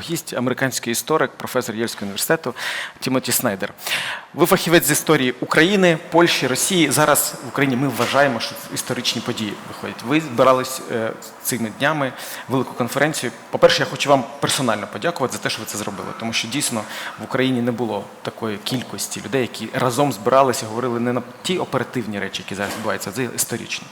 гість, американський історик, професор Єльського університету Тімоті Снайдер. Ви фахівець з історії України, Польщі, Росії. Зараз в Україні ми вважаємо, що історичні події виходять. Ви збирались е, цими днями велику конференцію. По-перше, я хочу вам персонально подякувати за те, що ви це зробили, тому що дійсно в Україні не було такої кількості людей, які разом збиралися, говорили не на ті оперативні речі, які зараз відбуваються, а історично.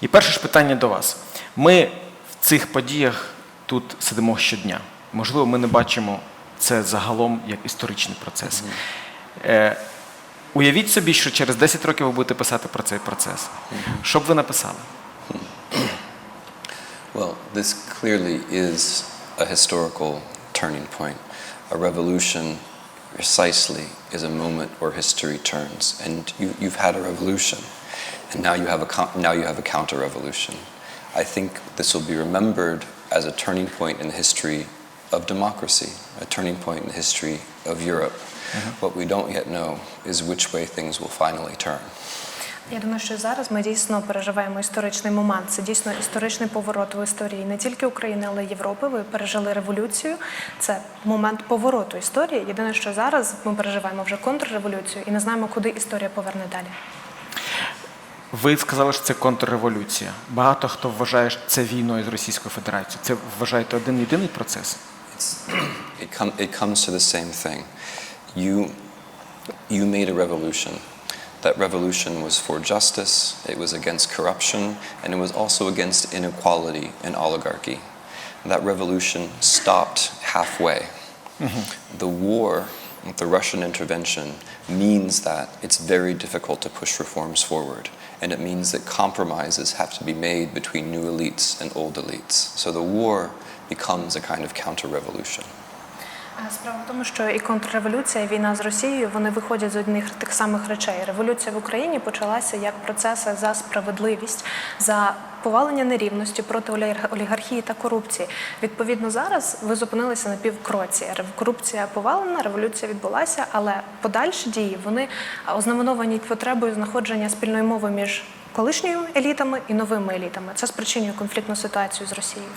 І перше ж питання до вас. Ми в цих подіях тут сидимо щодня. Можливо, ми не бачимо це загалом як історичний процес. Е, уявіть собі, що через 10 років ви будете писати про цей процес. Що б ви написали? Well, this clearly is a historical turning point. A revolution, precisely, is a moment where history turns. And you, you've had a revolution, and now you have a, now you have a counter revolution. I think this will be remembered as a turning point in the history of democracy, a turning point in the history of Europe. What we don't yet know is which way things will finally turn. Я думаю, що зараз ми дійсно переживаємо історичний момент. Це дійсно історичний поворот в історії не тільки України, але й Європи. Ви пережили революцію. Це момент повороту історії. Єдине, що зараз ми переживаємо вже контрреволюцію і не знаємо, куди історія поверне далі. Ви сказали, що це контрреволюція. Багато хто вважає що це війною з Російською Федерацією. Це вважаєте один єдиний процес? It, com- it comes to the same thing. You, you made a revolution. That revolution was for justice, it was against corruption, and it was also against inequality and oligarchy. That revolution stopped halfway. Mm-hmm. The war, the Russian intervention, means that it's very difficult to push reforms forward. And it means that compromises have to be made between new elites and old elites. So the war becomes a kind of counter revolution. Справа в тому, що і контрреволюція, і війна з Росією вони виходять з одних тих самих речей. Революція в Україні почалася як процес за справедливість, за повалення нерівності проти олігарх- олігархії та корупції. Відповідно, зараз ви зупинилися на півкроці. Корупція повалена, революція відбулася, але подальші дії вони ознаменовані потребою знаходження спільної мови між колишніми елітами і новими елітами. Це спричинює конфліктну ситуацію з Росією.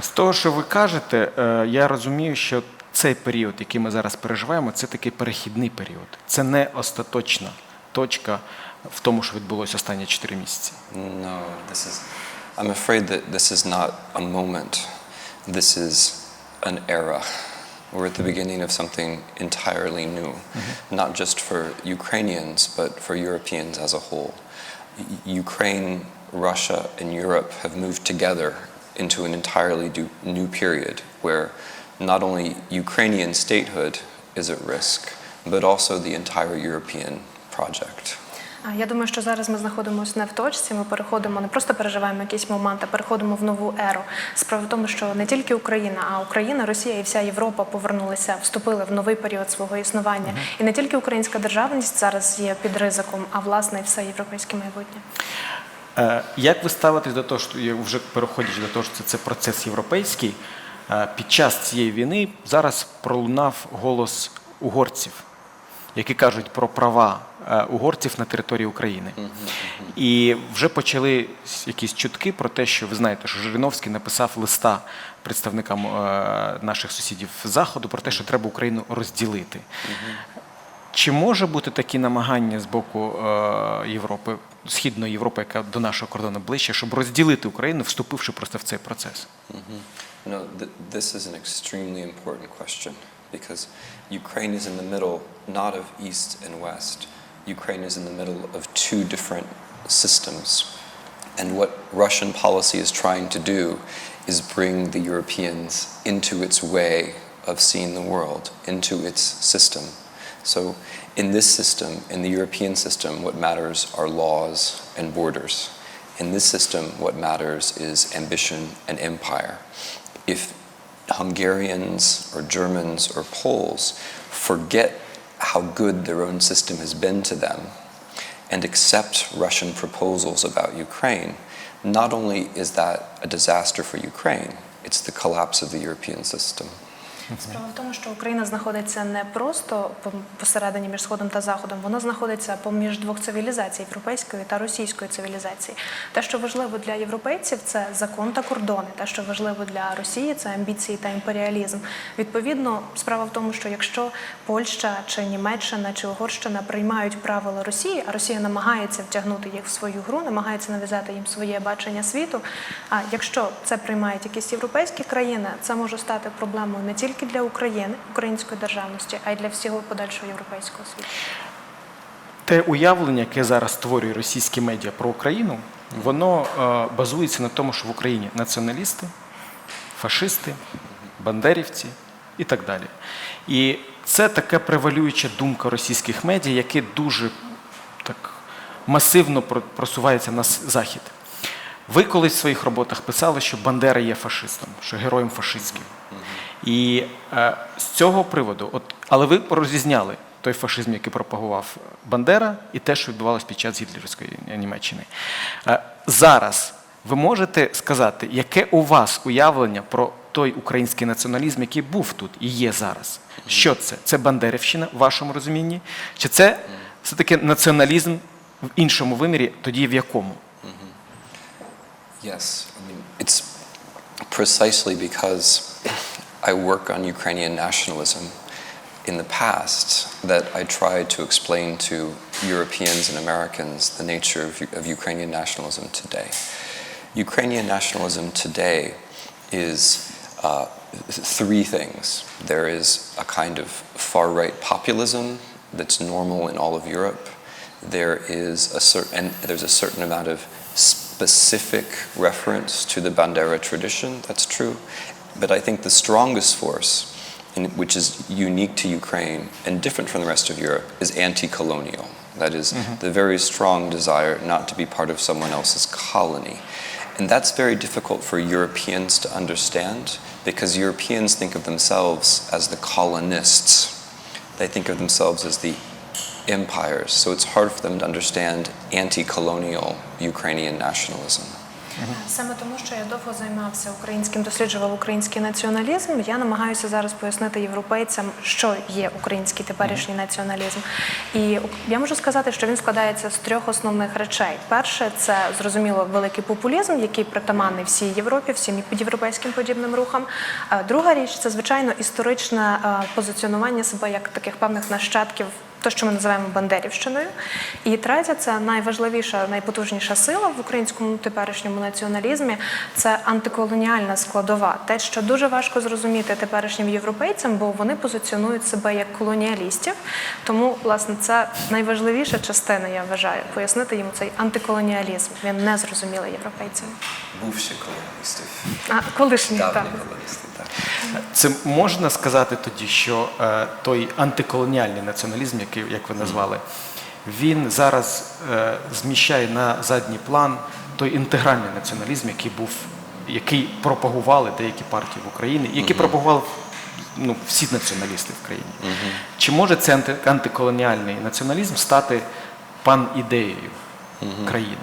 З того, що ви кажете, е, я розумію, що цей період, який ми зараз переживаємо, це такий перехідний період. Це не остаточна точка в тому, що відбулося останні 4 місяці. No, this is. I'm afraid that this is not a moment. This is an era. We're at the beginning of something entirely new, not just for Ukrainians, but for Europeans as a whole. Ukraine, Russia, and Europe have moved together into an entirely new period where not only Ukrainian statehood is at risk, but also the entire European project. Я думаю, що зараз ми знаходимося не в точці. Ми переходимо, не просто переживаємо якийсь момент, а переходимо в нову еру. Справа в тому, що не тільки Україна, а Україна, Росія і вся Європа повернулися, вступили в новий період свого існування. І не тільки українська державність зараз є під ризиком, а власне і все європейське майбутнє. Е, Як ви ставитесь до того, що я вже переходячи до того, що це, це процес європейський, е, під час цієї війни зараз пролунав голос угорців, які кажуть про права е, угорців на території України. І вже почали якісь чутки про те, що ви знаєте, що Жириновський написав листа представникам е, наших сусідів заходу про те, що треба Україну розділити. Чи може бути такі намагання з боку е, Європи, Східної Європи, яка до нашого кордону ближче, щоб розділити Україну, вступивши просто в цей процес? No, th- this is an extremely important question because Ukraine is in the middle not of East and West. Ukraine is in the middle of two different systems. And what Russian policy is trying to do is bring the Europeans into its way of seeing the world, into its system. So, in this system, in the European system, what matters are laws and borders. In this system, what matters is ambition and empire. If Hungarians or Germans or Poles forget how good their own system has been to them and accept Russian proposals about Ukraine, not only is that a disaster for Ukraine, it's the collapse of the European system. Справа в тому, що Україна знаходиться не просто посередині між сходом та заходом, вона знаходиться поміж двох цивілізацій європейської та російської цивілізації. Те, що важливо для європейців, це закон та кордони. Те, що важливо для Росії, це амбіції та імперіалізм. Відповідно, справа в тому, що якщо Польща чи Німеччина чи Угорщина приймають правила Росії, а Росія намагається втягнути їх в свою гру, намагається нав'язати їм своє бачення світу. А якщо це приймають якісь європейські країни, це може стати проблемою не тільки для України, української державності, а й для всього подальшого європейського світу. Те уявлення, яке зараз створює російські медіа про Україну, воно е, базується на тому, що в Україні націоналісти, фашисти, бандерівці і так далі. І це така превалююча думка російських медіа, яке дуже так масивно про- просувається на захід. Ви колись в своїх роботах писали, що Бандера є фашистом, що героєм фашистським. І е, з цього приводу, от, але ви розрізняли той фашизм, який пропагував Бандера, і те, що відбувалося під час гітлерівської Німеччини. Е, зараз ви можете сказати, яке у вас уявлення про той український націоналізм, який був тут і є зараз? Що це? Це Бандерівщина в вашому розумінні? Чи це все-таки націоналізм в іншому вимірі, тоді в якому? Yes, I mean, it's precisely because I work on Ukrainian nationalism in the past that I tried to explain to Europeans and Americans the nature of, of Ukrainian nationalism today. Ukrainian nationalism today is uh, three things. There is a kind of far right populism that's normal in all of Europe. There is a certain, and there's a certain amount of specific reference to the Bandera tradition. That's true. But I think the strongest force, in, which is unique to Ukraine and different from the rest of Europe, is anti colonial. That is, mm-hmm. the very strong desire not to be part of someone else's colony. And that's very difficult for Europeans to understand because Europeans think of themselves as the colonists. They think of themselves as the empires. So it's hard for them to understand anti colonial Ukrainian nationalism. Саме тому, що я довго займався українським, досліджував український націоналізм. Я намагаюся зараз пояснити європейцям, що є український теперішній націоналізм. І я можу сказати, що він складається з трьох основних речей. Перше, це зрозуміло великий популізм, який притаманний всій Європі, всім європейським подібним рухам. Друга річ це звичайно історичне е, позиціонування себе як таких певних нащадків те, що ми називаємо Бандерівщиною. І третя це найважливіша, найпотужніша сила в українському теперішньому націоналізмі це антиколоніальна складова. Те, що дуже важко зрозуміти теперішнім європейцям, бо вони позиціонують себе як колоніалістів. Тому, власне, це найважливіша частина, я вважаю, пояснити їм цей антиколоніалізм. Він не зрозумілий європейцям. Бувші колоністів. А колишній так. Так. Це можна сказати тоді, що е, той антиколоніальний націоналізм, який, як ви назвали, він зараз е, зміщає на задній план той інтегральний націоналізм, який був, який пропагували деякі партії в Україні, який пропагували ну, всі націоналісти в країні. Чи може цей анти, антиколоніальний націоналізм стати панідеєю країни?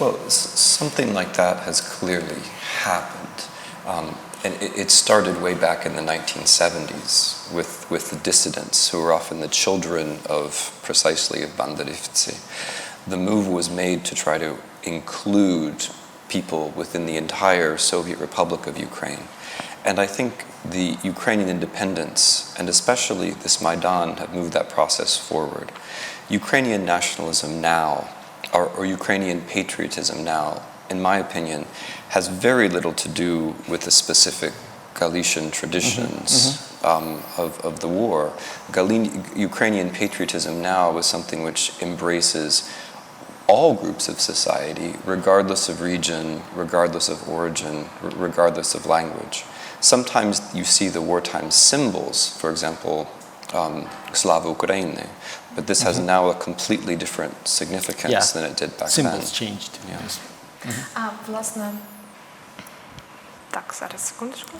Well, something like that has clearly happened. Um, and it, started way back in the 1970s with, with the dissidents who were often the children of precisely of Banderivtsi. The move was made to try to include people within the entire Soviet Republic of Ukraine. And I think the Ukrainian independence, and especially this Maidan, have moved that process forward. Ukrainian nationalism now, or, or Ukrainian patriotism now, in my opinion, has very little to do with the specific Galician traditions mm-hmm. mm-hmm. um, of, of the war. Galin- Ukrainian patriotism now is something which embraces all groups of society, regardless of region, regardless of origin, r- regardless of language. Sometimes you see the wartime symbols, for example, um, Slava Ukraini, but this mm-hmm. has now a completely different significance yeah. than it did back symbols then. Symbols changed. Yeah. Mm-hmm. Uh, Так, зараз секундочку.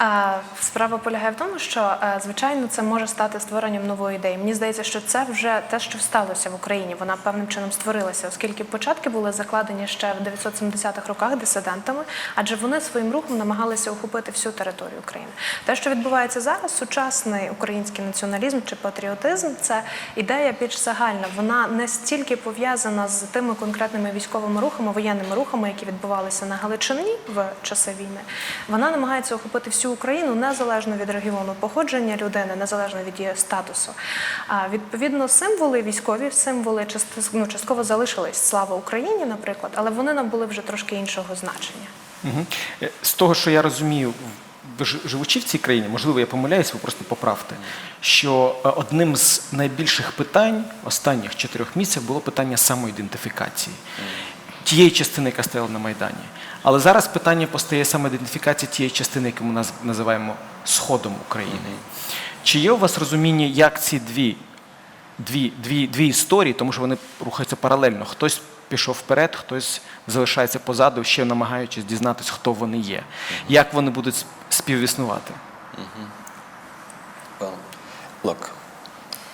Е, Справа полягає в тому, що е, звичайно це може стати створенням нової ідеї. Мені здається, що це вже те, що сталося в Україні. Вона певним чином створилася, оскільки початки були закладені ще в 970-х роках дисидентами, адже вони своїм рухом намагалися охопити всю територію України. Те, що відбувається зараз, сучасний український націоналізм чи патріотизм, це ідея більш загальна. Вона не стільки пов'язана з тими конкретними військовими рухами, воєнними рухами, які відбувалися на Галичині в часи війни. Вона намагається охопити всю Україну незалежно від регіону походження людини, незалежно від її статусу. А відповідно, символи військові, символи ну, частково залишились. Слава Україні, наприклад, але вони набули вже трошки іншого значення. Е, З того, що я розумію, живучи в цій країні, можливо, я помиляюсь, ви просто поправте, що е, одним з найбільших питань останніх чотирьох місяців було питання самоідентифікації. Тієї частини, яка стояла на Майдані. Але зараз питання постає самоідентифікації тієї частини, яку ми наз- називаємо Сходом України. Чи є у вас розуміння, як ці дві дві, дві, дві історії, тому що вони рухаються паралельно. Хтось пішов вперед, хтось залишається позаду, ще намагаючись дізнатися, хто вони є, як вони будуть співіснувати. Well, look,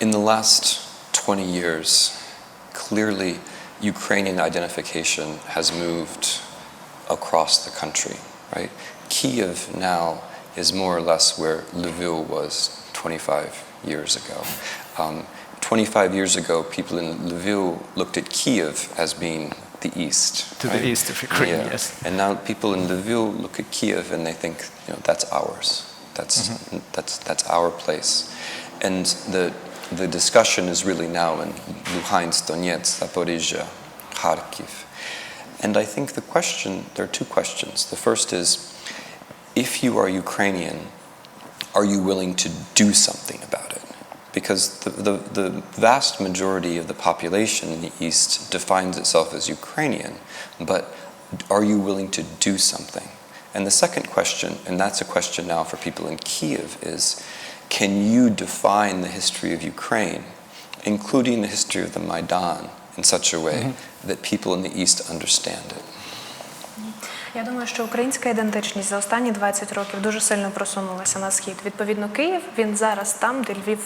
in the last 20 years, clearly Ukrainian identification has moved across the country, right? Kiev now is more or less where Lviv was 25 years ago. Um, 25 years ago, people in Lviv looked at Kiev as being the east. To the east of Ukraine, Yeah. yes. And now people in Lviv look at Kiev and they think, you know, that's ours. That's, that's, that's our place. And the, the discussion is really now in Luhansk, Donetsk, Zaporizhia, Kharkiv. And I think the question, there are two questions. The first is, if you are Ukrainian, are you willing to do something about it? Because the, the, the vast majority of the population in the East defines itself as Ukrainian, but are you willing to do something? And the second question, and that's a question now for people in Kiev, is can you define the history of Ukraine, including the history of the Maidan, in such a way mm-hmm. That people in the East understand it? Я думаю, що українська ідентичність за останні 20 років дуже сильно просунулася на схід. Відповідно, Київ він зараз там, де Львів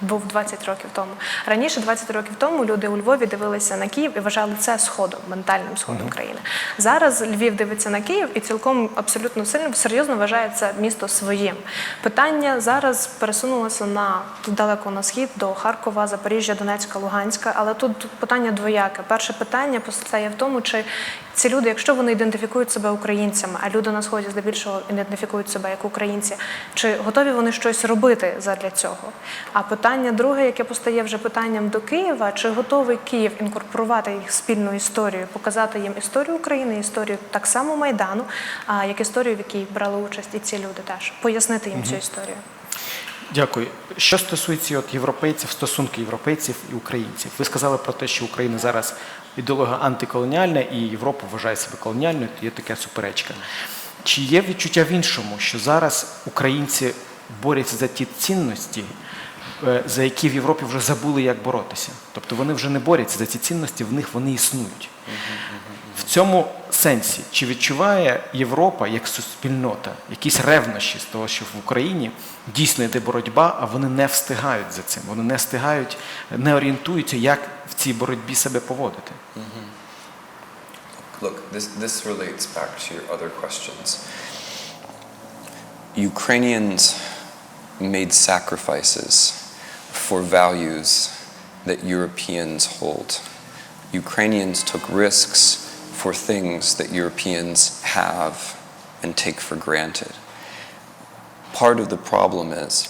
був 20 років тому. Раніше, 20 років тому, люди у Львові дивилися на Київ і вважали це сходом, ментальним сходом країни. Зараз Львів дивиться на Київ і цілком абсолютно сильно серйозно вважає це місто своїм. Питання зараз пересунулося на далеко на схід до Харкова, Запоріжжя, Донецька, Луганська. Але тут питання двояке. Перше питання постає в тому, чи ці люди, якщо вони ідентифікують себе українцями, а люди на сході здебільшого ідентифікують себе як українці, чи готові вони щось робити задля цього? А питання друге, яке постає вже питанням до Києва, чи готовий Київ інкорпорувати їх спільну історію, показати їм історію України, історію так само Майдану, а як історію, в якій брали участь і ці люди теж пояснити їм цю історію. Дякую. Що стосується от європейців, стосунки європейців і українців, ви сказали про те, що Україна зараз ідеолога антиколоніальна і Європа вважає себе колоніальною, то є така суперечка. Чи є відчуття в іншому, що зараз українці борються за ті цінності, за які в Європі вже забули, як боротися? Тобто вони вже не борються за ці цінності, в них вони існують. В цьому сенсі, чи відчуває Європа як суспільнота якісь ревнощі з того, що в Україні дійсно йде боротьба, а вони не встигають за цим, вони не встигають, не орієнтуються, як в цій боротьбі себе поводити? Look, this, this relates back to your other questions. Ukrainians made sacrifices for values that Europeans hold. Ukrainians took risks for things that Europeans have and take for granted. Part of the problem is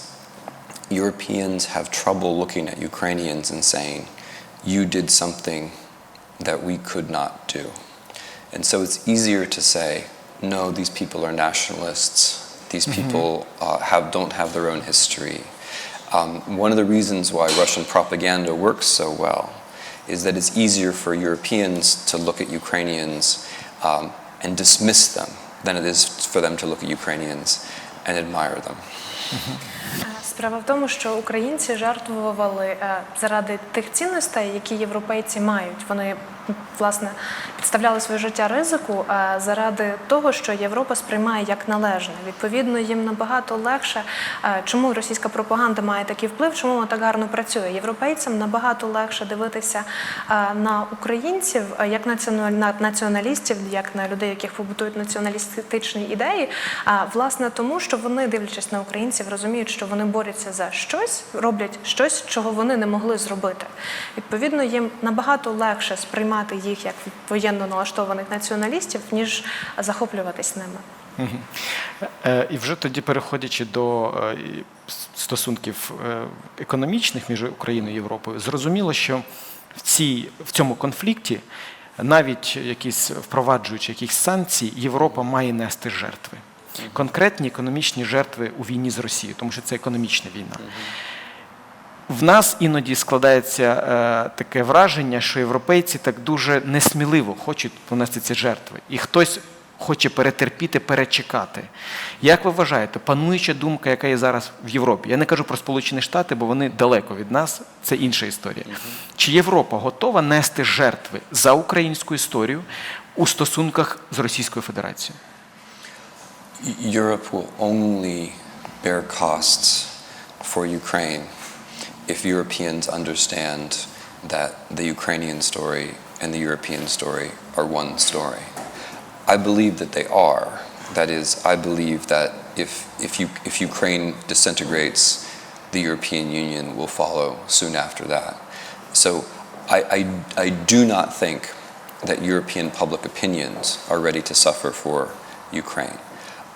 Europeans have trouble looking at Ukrainians and saying, you did something that we could not do. And so it's easier to say, no, these people are nationalists. These people uh, have, don't have their own history. Um, one of the reasons why Russian propaganda works so well is that it's easier for Europeans to look at Ukrainians um, and dismiss them than it is for them to look at Ukrainians and admire them. Е, Справа в тому, що українці жертвували е, заради тих цінностей, які європейці мають. Вони власне підставляли своє життя ризику е, заради того, що Європа сприймає як належне. Відповідно, їм набагато легше. е, Чому російська пропаганда має такий вплив? Чому вона так гарно працює? Європейцям набагато легше дивитися на українців як на націоналістів, як на людей, яких побутують націоналістичні ідеї. А власне тому, що вони, дивлячись на українців, розуміють, що вони борються за щось, роблять щось, чого вони не могли зробити. Відповідно, їм набагато легше сприймати їх як воєнно налаштованих націоналістів, ніж захоплюватись ними. Е, І вже тоді переходячи до е, стосунків е, економічних між Україною і Європою, зрозуміло, що в, цій, в цьому конфлікті, навіть якісь впроваджуючи якісь санкції, Європа має нести жертви. Конкретні економічні жертви у війні з Росією, тому що це економічна війна. В нас іноді складається е, таке враження, що європейці так дуже несміливо хочуть понести ці жертви. І хтось хоче перетерпіти, перечекати. Як ви вважаєте, пануюча думка, яка є зараз в Європі? Я не кажу про Сполучені Штати, бо вони далеко від нас, це інша історія. Чи Європа готова нести жертви за українську історію у стосунках з Російською Федерацією? Europe will only bear costs for Ukraine if Europeans understand that the Ukrainian story and the European story are one story. I believe that they are. That is, I believe that if, if, you, if Ukraine disintegrates, the European Union will follow soon after that. So I, I, I do not think that European public opinions are ready to suffer for Ukraine.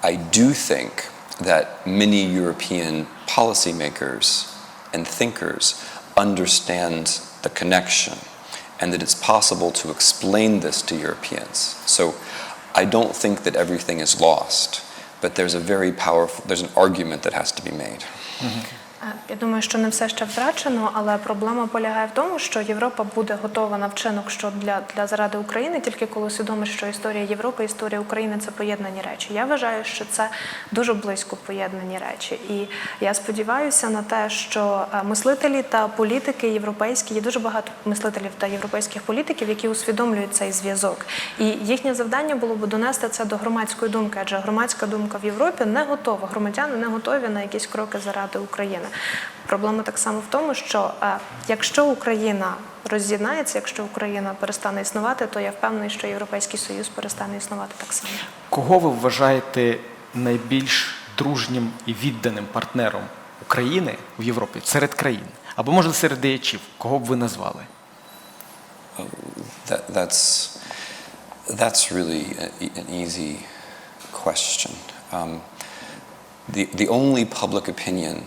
I do think that many European policymakers and thinkers understand the connection and that it's possible to explain this to Europeans. So I don't think that everything is lost, but there's a very powerful, there's an argument that has to be made. Е, Я думаю, що не все ще втрачено, але проблема полягає в тому, що Європа буде готова на вчинок що для, для заради України, тільки коли усвідомить, що історія Європи історія України це поєднані речі. Я вважаю, що це дуже близько поєднані речі. І я сподіваюся на те, що е, мислителі та політики європейські є дуже багато мислителів та європейських політиків, які усвідомлюють цей зв'язок. І їхнє завдання було б донести це до громадської думки, адже громадська думка в Європі не готова. Громадяни не готові на якісь кроки заради України. Проблема так само в тому, що е, якщо Україна роз'єднається, якщо Україна перестане існувати, то я впевнений, що Європейський Союз перестане існувати так само. Кого ви вважаєте найбільш дружнім і відданим партнером України в Європі серед країн? Або може серед діячів? Кого б ви назвали? That, that's, that's really an easy question. Um, the, the only public opinion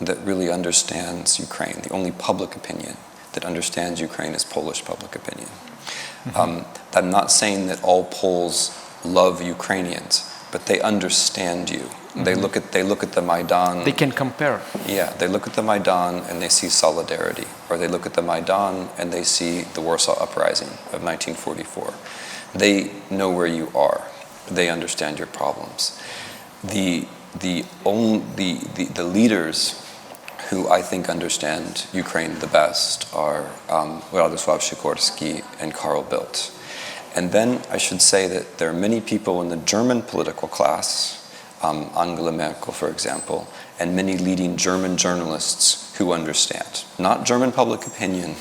that really understands Ukraine, the only public opinion that understands Ukraine is Polish public opinion. Um, I'm not saying that all Poles love Ukrainians, but they understand you. They look at they look at the Maidan. They can compare. Yeah, they look at the Maidan and they see solidarity, or they look at the Maidan and they see the Warsaw Uprising of 1944. They know where you are. They understand your problems. The the only the, the, the leaders who I think understand Ukraine the best are um, Władysław Sikorski and Karl Bildt. And then I should say that there are many people in the German political class, um, Angela Merkel, for example, and many leading German journalists who understand. Not German public opinion,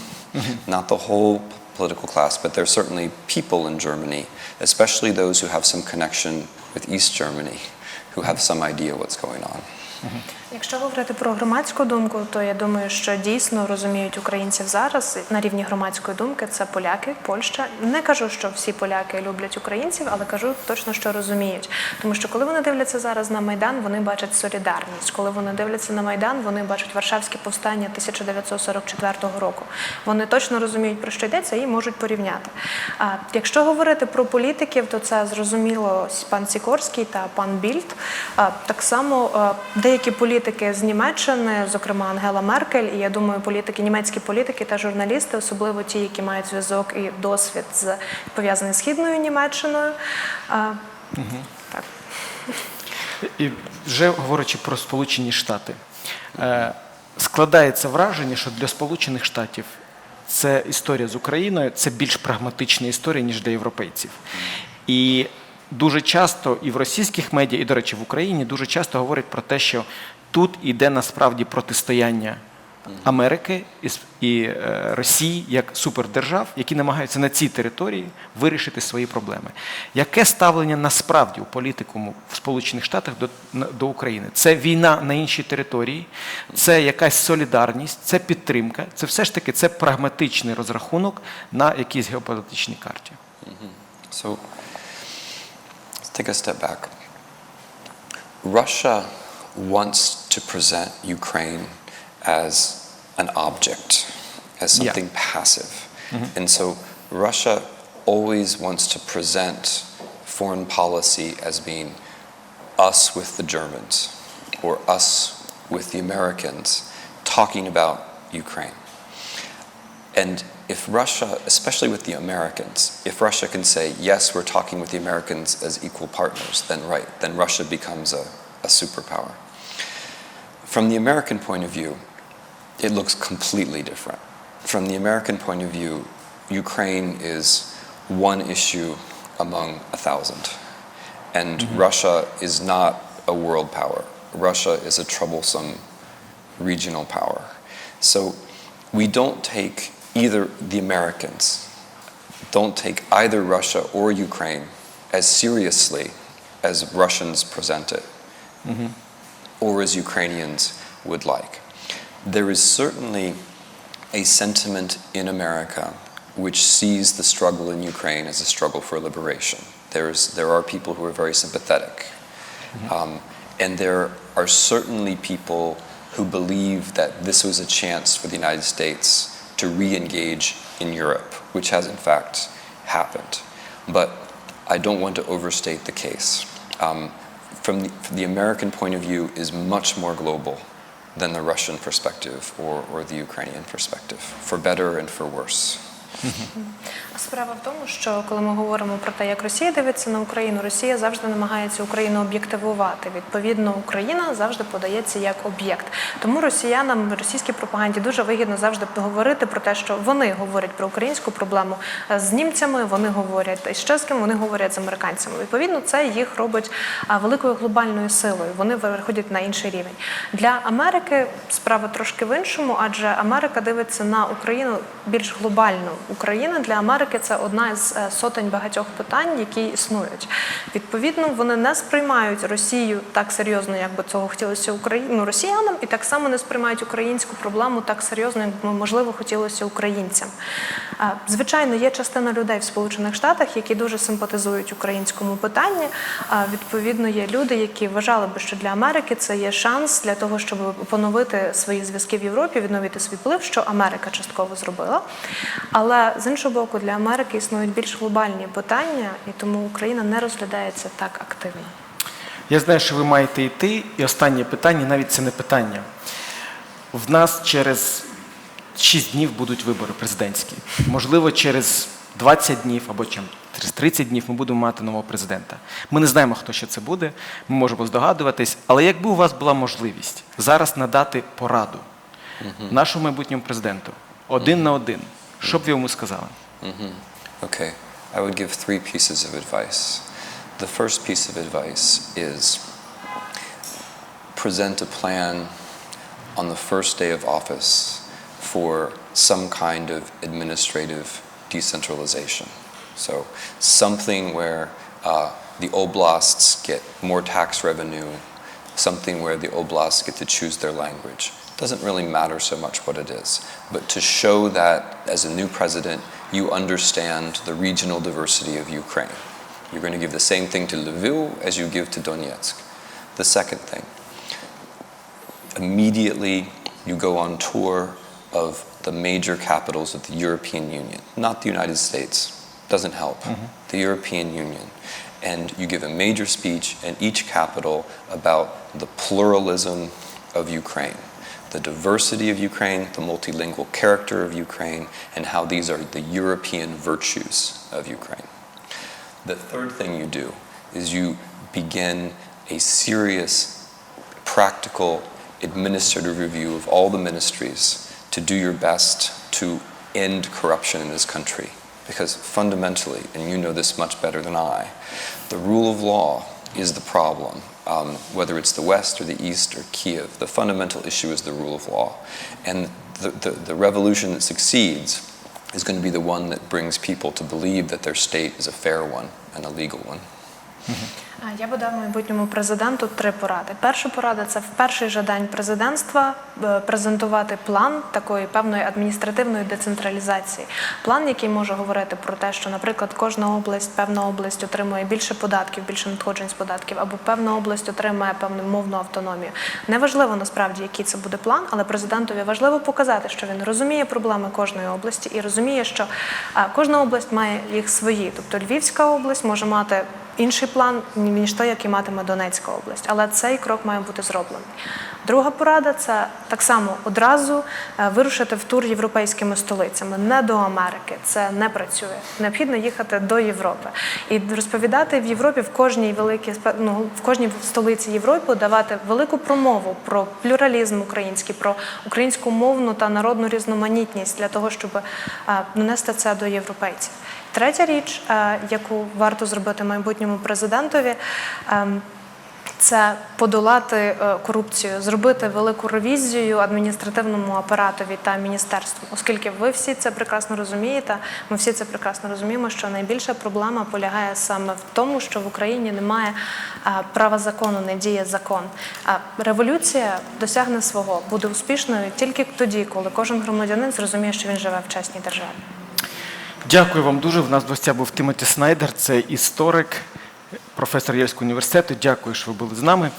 not the whole political class, but there are certainly people in Germany, especially those who have some connection with East Germany, who have some idea what's going on. Якщо говорити про громадську думку, то я думаю, що дійсно розуміють українців зараз на рівні громадської думки. Це поляки, Польща. Не кажу, що всі поляки люблять українців, але кажу точно, що розуміють. Тому що коли вони дивляться зараз на майдан, вони бачать солідарність. Коли вони дивляться на майдан, вони бачать Варшавське повстання 1944 року. Вони точно розуміють про що йдеться і можуть порівняти. А якщо говорити про політиків, то це зрозуміло пан Сікорський та пан Більд. Так само деякі політики з Німеччини, зокрема Ангела Меркель, і я думаю, політики, німецькі політики та журналісти, особливо ті, які мають зв'язок і досвід з пов'язаний з східною Німеччиною. А, Так. І вже говорячи про Сполучені Штати, е, складається враження, що для Сполучених Штатів це історія з Україною, це більш прагматична історія, ніж для європейців. І дуже часто і в російських медіа, і, до речі, в Україні дуже часто говорять про те, що тут іде насправді протистояння Америки і, е, Росії як супердержав, які намагаються на цій території вирішити свої проблеми. Яке ставлення насправді у політикуму в Сполучених Штатах до, до України? Це війна на іншій території, це якась солідарність, це підтримка, це все ж таки це прагматичний розрахунок на якійсь геополітичній карті. So let's take a step back. Russia wants to present Ukraine as an object, as Yeah. something passive. Mm-hmm. And so Russia always wants to present foreign policy as being us with the Germans or us with the Americans talking about Ukraine. And if Russia, especially with the Americans, if Russia can say, yes, we're talking with the Americans as equal partners, then right, then Russia becomes a, a superpower. From the American point of view, it looks completely different. From the American point of view, Ukraine is one issue among a thousand. And mm-hmm. Russia is not a world power. Russia is a troublesome regional power. So we don't take either the Americans, don't take either Russia or Ukraine as seriously as Russians present it or as Ukrainians would like. There is certainly a sentiment in America which sees the struggle in Ukraine as a struggle for liberation. There's, there are people who are very sympathetic. Um, and there are certainly people who believe that this was a chance for the United States to re engage in Europe, which has in fact happened. But I don't want to overstate the case. Um, from, the, from the American point of view, is much more global than the Russian perspective or, or the Ukrainian perspective, for better and for worse. Справа в тому, що коли ми говоримо про те, як Росія дивиться на Україну, Росія завжди намагається Україну об'єктивувати. Відповідно, Україна завжди подається як об'єкт. Тому росіянам, російській пропаганді дуже вигідно завжди говорити про те, що вони говорять про українську проблему е, з німцями, вони говорять і з ким вони говорять з американцями. Відповідно, це їх робить великою глобальною силою. Вони виходять на інший рівень. Для Америки справа трошки в іншому, адже Америка дивиться на Україну більш глобально. Україна для Америки це одна з е, сотень багатьох питань, які існують. Відповідно, вони не сприймають Росію так серйозно, як би цього хотілося Україні ну, росіянам, і так само не сприймають українську проблему так серйозно, як би можливо хотілося українцям. Звичайно, є частина людей в Сполучених Штатах, які дуже симпатизують українському питанні. Відповідно, є люди, які вважали би, що для Америки це є шанс для того, щоб поновити свої зв'язки в Європі, відновити свій вплив, що Америка частково зробила. Але з іншого боку, для Америки існують більш глобальні питання, і тому Україна не розглядається так активно. Я знаю, що ви маєте йти, і останнє питання, навіть це не питання. В нас через 6 днів будуть вибори президентські. Можливо, через 20 днів або чим, через 30 днів ми будемо мати нового президента. Ми не знаємо, хто ще це буде, ми можемо здогадуватись, але якби у вас була можливість зараз надати пораду нашому майбутньому президенту один на один, що б ви йому сказали? Okay, I would give three pieces of advice. The first piece of advice is present a plan on the first day of office for some kind of administrative decentralization. So, something where uh, the oblasts get more tax revenue, something where the oblasts get to choose their language. Doesn't really matter so much what it is, but to show that as a new president, you understand the regional diversity of Ukraine. You're going to give the same thing to Lviv as you give to Donetsk. The second thing, immediately you go on tour of the major capitals of the European Union, not the United States, doesn't help, mm-hmm. the European Union. And you give a major speech in each capital about the pluralism of Ukraine, the diversity of Ukraine, the multilingual character of Ukraine, and how these are the European virtues of Ukraine. The third thing you do is you begin a serious, practical, administrative review of all the ministries to do your best to end corruption in this country. Because fundamentally, and you know this much better than I, the rule of law is the problem. Um, whether it's the West or the East or Kiev, the fundamental issue is the rule of law. And the, the, the revolution that succeeds is going to be the one that brings people to believe that their state is a fair one and a legal one. Я би дав майбутньому президенту три поради. Перша порада це в перший же день президентства е, презентувати план такої певної адміністративної децентралізації. План, який може говорити про те, що, наприклад, кожна область, певна область отримує більше податків, більше надходжень з податків, або певна область отримує певну мовну автономію. Неважливо насправді, який це буде план, але президентові важливо показати, що він розуміє проблеми кожної області і розуміє, що кожна область має їх свої. Тобто Львівська область може мати інший план, ніж той, який матиме Донецька область. Але цей крок має бути зроблений. Друга порада це так само одразу е, вирушити в тур європейськими столицями, не до Америки. Це не працює. Необхідно їхати до Європи і розповідати в Європі в кожній великій ну, в кожній столиці Європи давати велику промову про плюралізм український, про українську мовну та народну різноманітність для того, щоб е, донести це до європейців. Третя річ, е, яку варто зробити майбутньому президентові. Це подолати е, корупцію, зробити велику ревізію адміністративному апаратові та міністерству, оскільки ви всі це прекрасно розумієте. Ми всі це прекрасно розуміємо, що найбільша проблема полягає саме в тому, що в Україні немає е, права закону, не діє закон. А революція досягне свого, буде успішною тільки тоді, коли кожен громадянин зрозуміє, що він живе в чесній державі. Дякую вам дуже. В нас в гостях був Тимоті Снайдер, це історик, професор Єльського університету. Дякую, що ви були з нами.